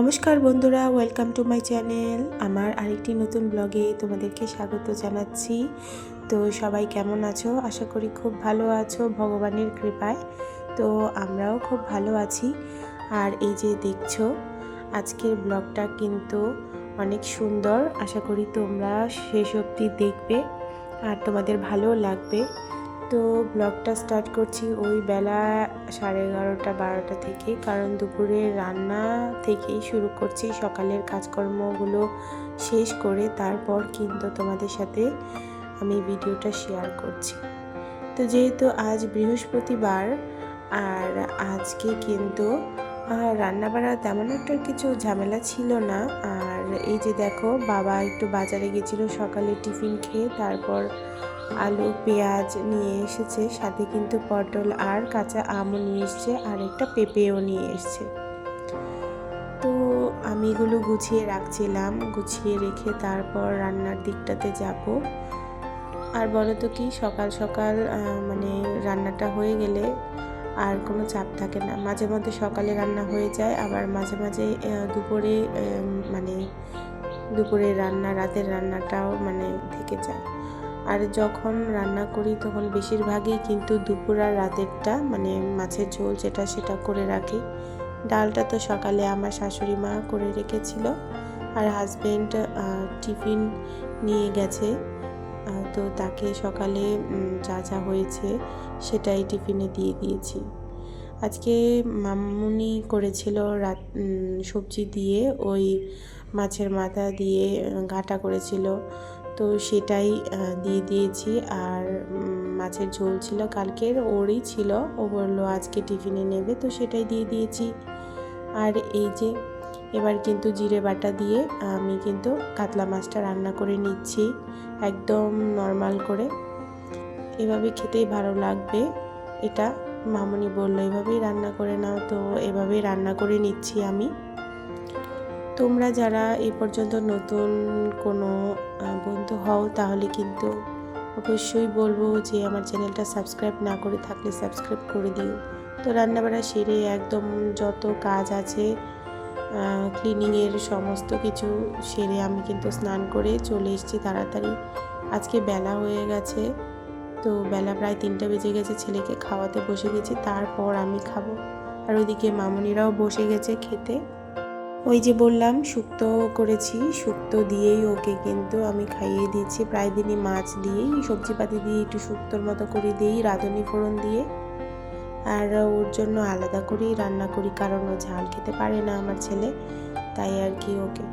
নমস্কার বন্ধুরা welcome to my channel আমার আরেকটি নতুন ব্লগে তোমাদেরকে স্বাগত জানাচ্ছি। তো সবাই কেমন আছো? আশা করি খুব ভালো আছো ভগবানের কৃপায়। তো আমরাও খুব ভালো আছি। আর এই যে দেখছ, আজকের ব্লগটা কিন্তু অনেক সুন্দর। আশা করি তোমরা শেষ অবধি দেখবে। আর তোমাদের ভালো লাগবে। তো ব্লগটা স্টার্ট করছি ওই বেলা সাড়ে এগারোটা, বারোটা থেকে। কারণ দুপুরে রান্না থেকেই শুরু করছি, সকালের কাজকর্মগুলো শেষ করে তারপর কিন্তু তোমাদের সাথে আমি ভিডিওটা শেয়ার করছি। তো যেহেতু আজ বৃহস্পতিবার, আর আজকে কিন্তু রান্না বাড়া তেমন একটা কিছু ঝামেলা ছিল না, আর এই যে দেখো, বাবা একটু বাজারে গেছিল, সকালে টিফিন খেয়ে তারপর আলু, পেঁয়াজ নিয়ে এসেছে। সাথে কিন্তু পটল আর কাঁচা আমও নিয়ে এসছে আর একটা পেঁপেও নিয়ে এসছে। তো আমি এগুলো গুছিয়ে রাখছিলাম, গুছিয়ে রেখে তারপর রান্নার দিকটাতে যাব। আর বলো তো কি, সকাল সকাল মানে রান্নাটা হয়ে গেলে আর কোনো চাপ থাকে না। মাঝে মধ্যে সকালে রান্না হয়ে যায়, আবার মাঝে মাঝে দুপুরে মানে দুপুরে রান্না, রাতের রান্নাটাও মানে থেকে যায়। আর যখন রান্না করি তখন বেশিরভাগই কিন্তু দুপুর আর রাতেরটা মানে মাছের ঝোল যেটা সেটা করে রাখি। ডালটা তো সকালে আমার শাশুড়ি মা করে রেখেছিল, আর হাজব্যান্ড টিফিন নিয়ে গেছে। তো তাকে সকালে যা যা হয়েছে সেটাই টিফিনে দিয়ে দিয়েছি। আজকে মামুনি করেছিল রাত সবজি দিয়ে ওই মাছের মাথা দিয়ে ঘাটা করেছিল। তো সেটাই দিয়ে দিয়েছি আর মাছের ঝোল ছিল কালকের, ওরই ছিল। ও বলল আজকে টিফিনে নেবে, তো সেটাই দিয়ে দিয়েছি। আর এই যে এবার কিন্তু জিরে বাটা দিয়ে আমি কিন্তু কাতলা মাছটা রান্না করে নিচ্ছি, একদম নর্মাল করে। এভাবে খেতেই ভালো লাগবে। এটা মামনি বলল, এভাবেই রান্না করে নাও। তো এভাবেই রান্না করে নিচ্ছি আমি। তোমরা যারা এই পর্যন্ত নতুন কোনো বন্ধু হও, তাহলে কিন্তু অবশ্যই বলব যে আমার চ্যানেলটা সাবস্ক্রাইব না করে থাকলে সাবস্ক্রাইব করে দিও। তো রান্নাবাড়া সেরে একদম যত কাজ আছে ক্লিনিংয়ের সমস্ত কিছু সেরে আমি কিন্তু স্নান করে চলে এসেছি তাড়াতাড়ি। আজকে বেলা হয়ে গেছে, তো বেলা প্রায় তিনটা বেজে গেছে, ছেলেকে খাওয়াতে বসে গেছি, তারপর আমি খাব। আর ওইদিকে মামনিরাও বসে গেছে খেতে। ওই যে বললাম, শুক্তো করেছি, শুক্তো দিয়েই ওকে কিন্তু আমি খাইয়ে দিচ্ছি। প্রায় দিনই মাছ দিয়েই, সবজিপাতি দিয়ে একটু শুক্তোর মতো করে দিই রাঁধুনি ফোড়ন দিয়ে আর ওর জন্য আলাদা করেই রান্না করি, কারণ ও ঝাল খেতে পারে না আমার ছেলে, তাই আর কি ওকে।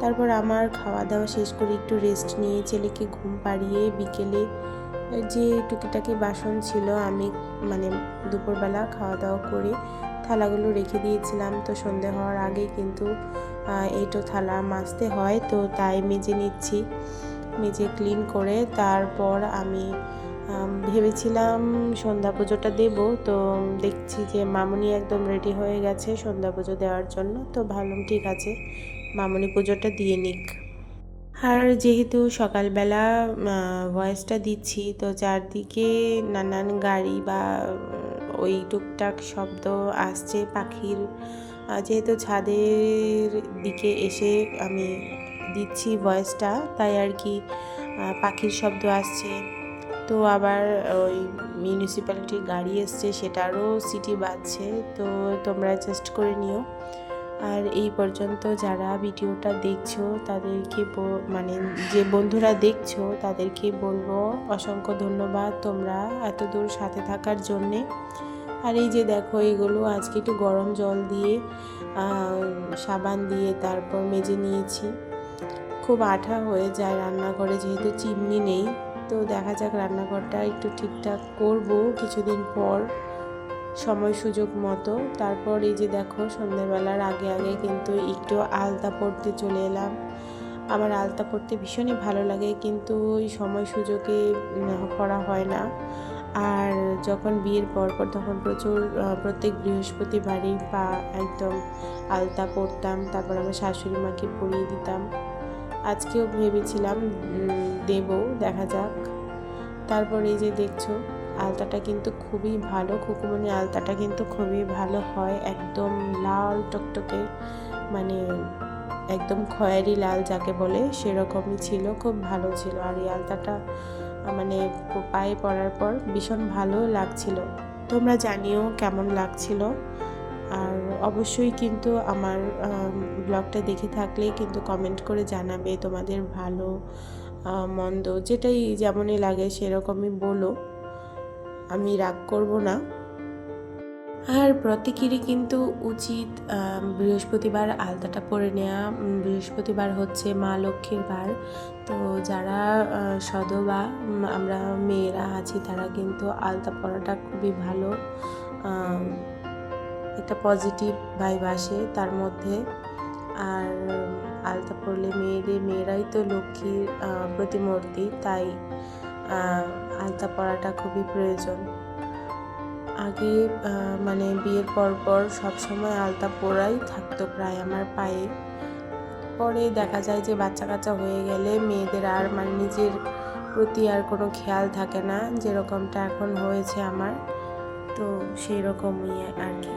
তারপর আমার খাওয়া দাওয়া শেষ করে একটু রেস্ট নিয়ে ছেলেকে ঘুম পাড়িয়ে বিকেলে যে টুকিটাকি বাসন ছিল, আমি মানে দুপুরবেলা খাওয়া দাওয়া করে থালাগুলো রেখে দিয়েছিলাম। তো সন্ধে হওয়ার আগে কিন্তু এইটো থালা মাজতে হয়, তো তাই মেজে নিচ্ছি, মেজে ক্লিন করে তারপর আমি ভেবেছিলাম সন্ধ্যা পুজোটা দেব, তো দেখছি যে মামুনি একদম রেডি হয়ে গেছে সন্ধ্যা পুজো দেওয়ার জন্য, তো ভাবলাম ঠিক আছে, মামুনি পুজোটা দিয়ে নিক। আর যেহেতু সকালবেলা ভয়েসটা দিচ্ছি, তো চারদিকে নানান গাড়ি বা ওই টুকটাক শব্দ আসছে পাখির। যেহেতু ছাদের দিকে এসে আমি দিচ্ছি ভয়েসটা তাই আর কি পাখির শব্দ আসছে। তো আবার ওই মিউনিসিপ্যালিটির গাড়ি এসছে, সেটারও সিটি বাজছে, তো তোমরা চেস্ট করে নিও। আর এই পর্যন্ত যারা ভিডিওটা দেখছ, তাদেরকে মানে যে বন্ধুরা দেখছ, তাদেরকে বলব অসংখ্য ধন্যবাদ তোমরা এত দূর সাথে থাকার জন্যে। আর এই যে দেখো, এগুলো আজকে একটু গরম জল দিয়ে সাবান দিয়ে তারপর মেজে নিয়েছি। খুব আঠা হয়ে যায় রান্নাঘরে, যেহেতু চিমনি নেই। তো দেখা যাক রান্নাঘরটা একটু ঠিকঠাক করব কিছুদিন পর সময় সুযোগ মতো। তারপর এই যে দেখো, সন্ধ্যেবেলার আগে আগে কিন্তু একটু আলতা পড়তে চলে এলাম। আমার আলতা পড়তে ভীষণই ভালো লাগে, কিন্তু ওই সময় সুযোগে করা হয় না। আর যখন বিয়ের পর পর তখন প্রচুর প্রত্যেক বৃহস্পতিবারই পা একদম আলতা পরতাম তারপর আমার শাশুড়ি মাকে পরিয়ে দিতাম। আজকেও ভেবেছিলাম দেব, দেখা যাক। তারপর এই যে দেখছ, আলতাটা কিন্তু খুবই ভালো খুকুমনি আলতাটা কিন্তু খুবই ভালো হয়, একদম লাল টকটকে মানে একদম খয়েরি লাল যাকে বলে, সেরকমই ছিল, খুব ভালো ছিল। আর এই আলতাটা মানে পায়ে পরার পর ভীষণ ভালো লাগছিল। তোমরা জানিও কেমন লাগছিল। আর অবশ্যই কিন্তু আমার ব্লগটা দেখে থাকলে কিন্তু কমেন্ট করে জানাবে তোমাদের ভালো মন্দ যেটাই যেমনই লাগে সেরকমই বলো। আমি রাগ করব না। আর প্রত্যেকেরই কিন্তু উচিত বৃহস্পতিবার আলতাটা পরে নেওয়া বৃহস্পতিবার হচ্ছে মা লক্ষ্মীর বার। তো যারা সদবা আমরা মেয়েরা আছি তারা কিন্তু আলতা পরাটা খুবই ভালো। একটা পজিটিভ ভাইব আসে তার মধ্যে। আর, আলতা পড়লে মেয়েদের মেয়েরাই তো লক্ষ্মীর প্রতিমূর্তি, তাই আলতা পরাটা খুবই প্রয়োজন। আগে মানে বিয়ের পর পর সবসময় আলতা পরাই থাকতো প্রায় আমার পায়ে। পরে দেখা যায় যে বাচ্চা কাচ্চা হয়ে গেলে মেয়েদের আর মানে নিজের প্রতি আর কোনো খেয়াল থাকে না, যেরকমটা এখন হয়েছে আমার। তো সেই রকমই আর কি।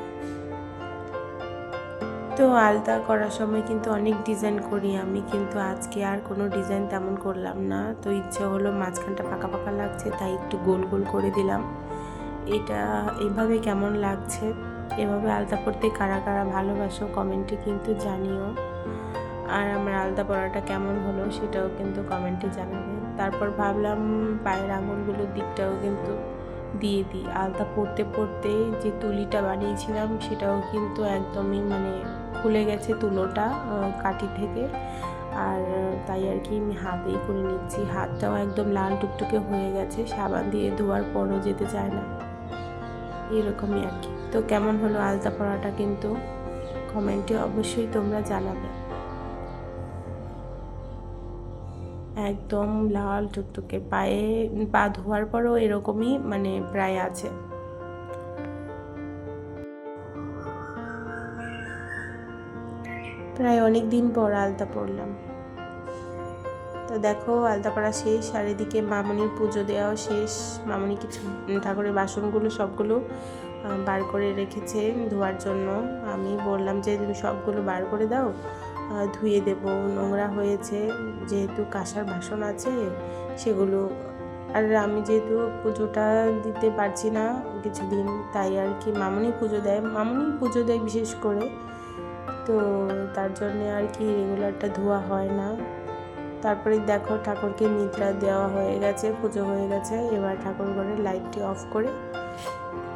তো আলতা করার সময় কিন্তু অনেক ডিজাইন করি আমি, কিন্তু আজকে আর কোনো ডিজাইন তেমন করলাম না। তো ইচ্ছে হলো মাঝখানটা পাকা পাকা লাগছে, তাই একটু গোল গোল করে দিলাম। এটা এভাবে কেমন লাগছে? এভাবে আলতা পরতে কারা কারা ভালোবাসো কমেন্টে কিন্তু জানিও। আর আমার আলতা পরাটা কেমন হলো সেটাও কিন্তু কমেন্টে জানাবে। তারপর ভাবলাম পায়ের আঙুলগুলোর দিকটাও কিন্তু দিয়ে দিই। আলতা পরতে পরতে যে তুলিটা বানিয়েছিলাম, সেটাও কিন্তু একদমই মানে খুলে গেছে তুলোটা কাটি থেকে। আর তাই আর কি আমি হাতেই করে নিচ্ছি। হাতটাও একদম লাল টুকটুকে হয়ে গেছে, সাবান দিয়ে ধোয়ার পরও যেতে চায় না। এরকমই আর কি। তো কেমন হলো আলতা পরাটা কিন্তু? কমেন্টে অবশ্যই তোমরা জানাবে। একদম লাল টুকটুকে পায়ে, পা ধোয়ার পরও এরকমই মানে প্রায় আছে। প্রায় অনেক দিন পর আলতা পড়লাম তো দেখো, আলতা পড়া শেষ, আর এদিকে মামনির পুজো দেওয়াও শেষ। মামনি কিছু ঠাকুরের বাসনগুলো, সবগুলো বার করে রেখেছে ধোয়ার জন্য। আমি বললাম যে, তুমি সবগুলো বার করে দাও ধুয়ে দেব, নোংরা হয়েছে, যেহেতু কাঁসার বাসন আছে, সেগুলো, আর আমি যেহেতু পুজোটা দিতে পারছি না কিছুদিন, তাই আর কি মামনি পুজো দেয়, মামনি পুজো দেয় বিশেষ করে, তো তার জন্যে আর কি রেগুলারটা ধোয়া হয় না। তারপরে দেখো ঠাকুরকে নিদ্রা দেওয়া হয়ে গেছে, পুজো হয়ে গেছে, এবার ঠাকুর ঘরের লাইটটি অফ করে,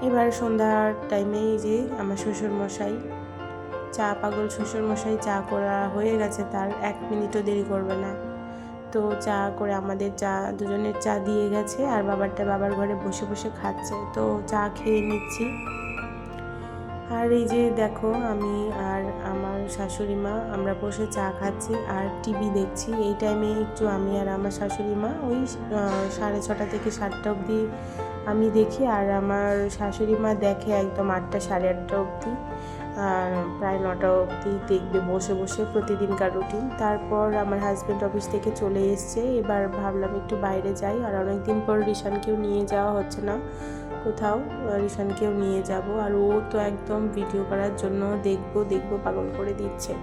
এবার সন্ধ্যার টাইমে যে আমার শ্বশুর মশাই চা, পাগল শ্বশুর মশাই চা করা হয়ে গেছে, তার এক মিনিটও দেরি করবে না। তো চা করে আমাদের চা, দুজনের চা দিয়ে গেছে আর বাবারটা বাবার ঘরে বসে বসে খাচ্ছে। তো চা খেয়ে নিচ্ছি। আর এই যে দেখো আমি আর আমার শাশুড়ি মা, আমরা বসে চা খাচ্ছি আর টিভি দেখছি। এই টাইমে একটু আমি আর আমার শাশুড়ি মা, ওই সাড়ে ছটা থেকে সাতটা অবধি আমি দেখি। আর আমার শাশুড়ি মা দেখে একদম আটটা, সাড়ে আটটা অবধি। প্রায় নটা অবধি দেখবে, বসে বসে প্রতিদিনকার রুটিন তারপর আমার হাজব্যান্ড অফিস থেকে চলে এসছে। এবার ভাবলাম একটু বাইরে যাই। আর অনেক দিন পর রিশানকেও নিয়ে যাওয়া হচ্ছে না কোথাও। রিশানকেও নিয়ে যাব। আর ও তো একদম ভিডিও করার জন্য দেখব দেখব, পাগল করে দিচ্ছে।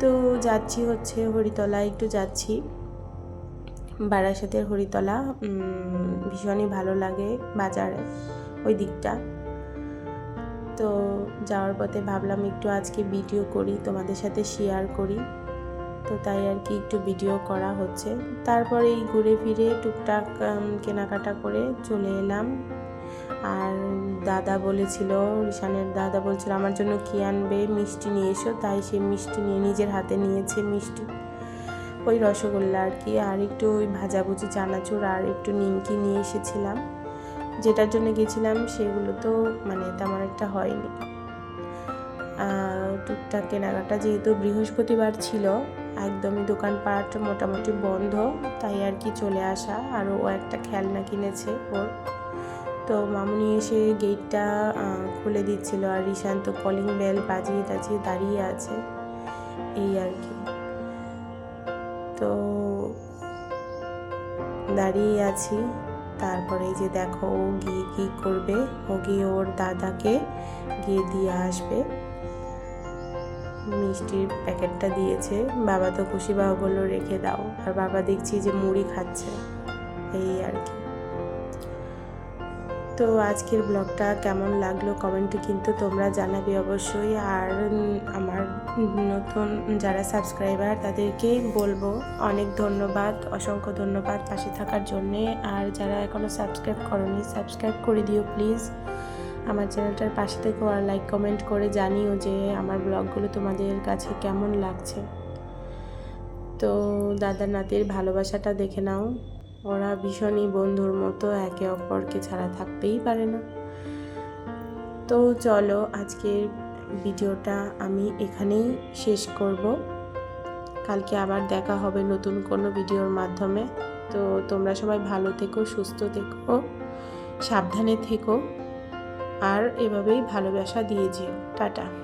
তো যাচ্ছি হচ্ছে হরিতলা একটু যাচ্ছি। বারাসাতের হরিতলা। ভীষণই ভালো লাগে বাজারে ওই দিকটা। তো যাওয়ার পথে ভাবলাম একটু আজকে ভিডিও করি, তোমাদের সাথে শেয়ার করি। তো তাই আর কি একটু ভিডিও করা হচ্ছে। তারপরে এই ঘুরে ফিরে টুকটাক কেনাকাটা করে চলে এলাম। আর দাদা বলেছিল রিশানের দাদা বলছিল, আমার জন্য কী আনবে? মিষ্টি নিয়ে এসো। তাই সে মিষ্টি নিয়ে নিজের হাতে নিয়েছে মিষ্টি। ওই রসগোল্লা আর কি। আর একটু ওই ভাজাভুজি, চানাচুর আর একটু নিমকি নিয়ে এসেছিলাম। যেটার জন্য গেছিলাম সেগুলো তো মানে তেমন একটা হয়নি। টুকটাক কেনাকাটা যেহেতু বৃহস্পতিবার ছিল, একদমই দোকানপাট মোটামুটি বন্ধ, তাই আর কি চলে আসা। আর ও একটা খেলনা কিনেছে ওর। তো মামুনি এসে গেটটা খুলে দিচ্ছিল আর রিশান তো কলিং বেল বাজিয়ে টাজিয়ে দাঁড়িয়ে আছে। এই আর কি। তো দাঁড়িয়ে আছি। তারপরে যে দেখো ও গিয়ে কী করবে? ও গিয়ে ওর দাদাকে গিয়ে দিয়ে আসবে। মিষ্টির প্যাকেটটা দিয়েছে। বাবা তো খুশি, বাবা বলল, রেখে দাও। আর বাবা দেখছি যে মুড়ি খাচ্ছে। এই আর কি। তো আজকের ব্লগটা কেমন লাগল কমেন্টে কিন্তু তোমরা জানাবে অবশ্যই। আর আমার নতুন যারা সাবস্ক্রাইবার তাদেরকে বলব অনেক ধন্যবাদ, অসংখ্য ধন্যবাদ পাশে থাকার জন্যে। আর যারা এখনও সাবস্ক্রাইব করনি, সাবস্ক্রাইব করে দিও প্লিজ। আমার চ্যানেলটার পাশে থেকেও আর লাইক, কমেন্ট করে জানিও যে আমার ব্লগগুলো তোমাদের কাছে কেমন লাগছে। তো দাদা নাতির ভালোবাসাটা দেখে নাও। ওরা ভীষণই বন্ধুর মতো একে অপরকে ছাড়া থাকতেই পারে না। তো চলো আজকের ভিডিওটা আমি এখানেই শেষ করব। কালকে আবার দেখা হবে নতুন কোনো ভিডিওর মাধ্যমে। তো তোমরা সবাই ভালো থেকো, সুস্থ থেকো, সাবধানে থেকো, আর এভাবেই ভালোবাসা দিয়ে যেও। টাটা।